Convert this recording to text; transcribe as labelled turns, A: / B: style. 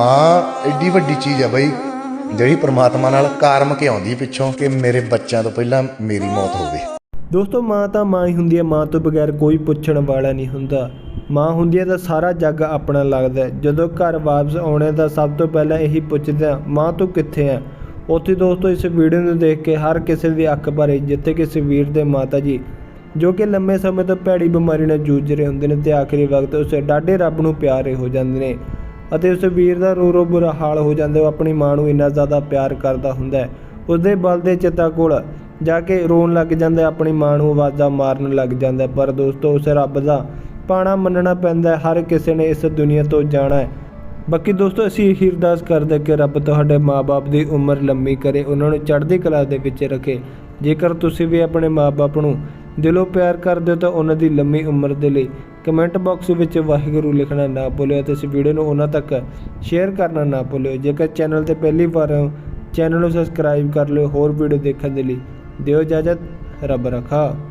A: ਮਾਂ ਐਡੀ ਵੱਡੀ ਚੀਜ਼ ਆ ਬਈ, ਜਿਹੜੀ ਪ੍ਰਮਾਤਮਾ ਨਾਲ ਕਾਰਮ ਕੇ ਆਉਂਦੀ ਪਿੱਛੋਂ ਕਿ ਮੇਰੇ ਬੱਚਿਆਂ ਤੋਂ ਪਹਿਲਾਂ ਮੇਰੀ ਮੌਤ ਹੋਵੇ।
B: ਦੋਸਤੋ, ਮਾਂ ਤਾਂ ਮਾਂ ਹੀ ਹੁੰਦੀ ਹੈ ਮਾਂ ਤੋਂ ਬਗੈਰ ਕੋਈ ਪੁੱਛਣ ਵਾਲਾ ਨਹੀਂ ਹੁੰਦਾ। ਮਾਂ ਹੁੰਦੀ ਹੈ ਤਾਂ ਸਾਰਾ ਜੱਗ ਆਪਣਾ ਲੱਗਦਾ ਜਦੋਂ ਘਰ ਵਾਪਸ ਆਉਣੇ ਤਾਂ ਸਭ ਤੋਂ ਪਹਿਲਾਂ ਇਹੀ ਪੁੱਛਦੇ ਆ, ਮਾਂ ਤੂੰ ਕਿੱਥੇ ਆ? ਉੱਥੇ ਦੋਸਤੋ, ਇਸ ਵੀਡੀਓ ਨੂੰ ਦੇਖ ਕੇ ਹਰ ਕਿਸੇ ਦੀ ਅੱਖ ਭਰੇ, ਜਿੱਥੇ ਕਿਸੇ ਵੀਰ ਦੇ ਮਾਤਾ ਜੀ, ਜੋ ਕਿ ਲੰਮੇ ਸਮੇਂ ਤੋਂ ਭੈੜੀ ਬਿਮਾਰੀ ਨਾਲ ਜੂਝ ਰਹੇ ਹੁੰਦੇ ਨੇ ਤੇ ਆਖਰੀ ਵਕਤ ਉਸ ਡਾਢੇ ਰੱਬ ਨੂੰ ਪਿਆਰੇ ਹੋ ਜਾਂਦੇ ਨੇ। ਅਤੇ ਉਸ ਵੀਰ ਦਾ ਰੋ ਰੋ ਬੁਰਾ ਹਾਲ ਹੋ ਜਾਂਦਾ ਉਹ ਆਪਣੀ ਮਾਂ ਨੂੰ ਇੰਨਾ ਜ਼ਿਆਦਾ ਪਿਆਰ ਕਰਦਾ ਹੁੰਦਾ ਹੈ। ਉਸਦੇ ਬਲ ਦੇ ਚਿਤਾ ਕੋਲ ਜਾ ਕੇ ਰੋਣ ਲੱਗ ਜਾਂਦਾ ਆਪਣੀ ਮਾਂ ਨੂੰ ਆਵਾਜ਼ਾਂ ਮਾਰਨ ਲੱਗ ਜਾਂਦਾ ਪਰ ਦੋਸਤੋ, ਉਸ ਰੱਬ ਦਾ ਪਾਣਾ ਮੰਨਣਾ ਪੈਂਦਾ ਹਰ ਕਿਸੇ ਨੇ ਇਸ ਦੁਨੀਆ ਤੋਂ ਜਾਣਾ ਹੈ। ਬਾਕੀ ਦੋਸਤੋ, ਅਸੀਂ ਇਹੀ ਅਰਦਾਸ ਕਰਦੇ ਕਿ ਰੱਬ ਤੁਹਾਡੇ ਮਾਪੇ ਦੀ ਉਮਰ ਲੰਮੀ ਕਰੇ। ਉਹਨਾਂ ਨੂੰ ਚੜ੍ਹਦੀ ਕਲਾ ਦੇ ਵਿੱਚ ਰੱਖੇ। ਜੇਕਰ ਤੁਸੀਂ ਵੀ ਆਪਣੇ ਮਾਪੇ ਨੂੰ ਦਿਲੋਂ ਪਿਆਰ ਕਰਦੇ ਹੋ ਤਾਂ ਉਹਨਾਂ ਦੀ ਲੰਮੀ ਉਮਰ ਦੇ ਲਈ ਕਮੈਂਟ ਬਾਕਸ ਵਿੱਚ ਵਾਹਿਗੁਰੂ ਲਿਖਣਾ ਨਾ ਭੁੱਲਿਓ ਤੇ ਇਸ ਵੀਡੀਓ ਨੂੰ ਉਹਨਾਂ ਤੱਕ ਸ਼ੇਅਰ ਕਰਨਾ ਨਾ ਭੁੱਲਿਓ। ਜੇਕਰ ਚੈਨਲ ਤੇ ਪਹਿਲੀ ਵਾਰ ਹੋ, ਚੈਨਲ ਨੂੰ ਸਬਸਕ੍ਰਾਈਬ ਕਰ ਲਿਓ, ਹੋਰ ਵੀਡੀਓ ਦੇਖਣ ਦੇ ਲਈ। ਦਿਓ ਇਜਾਜ਼ਤ, ਰੱਬ ਰਖਾ।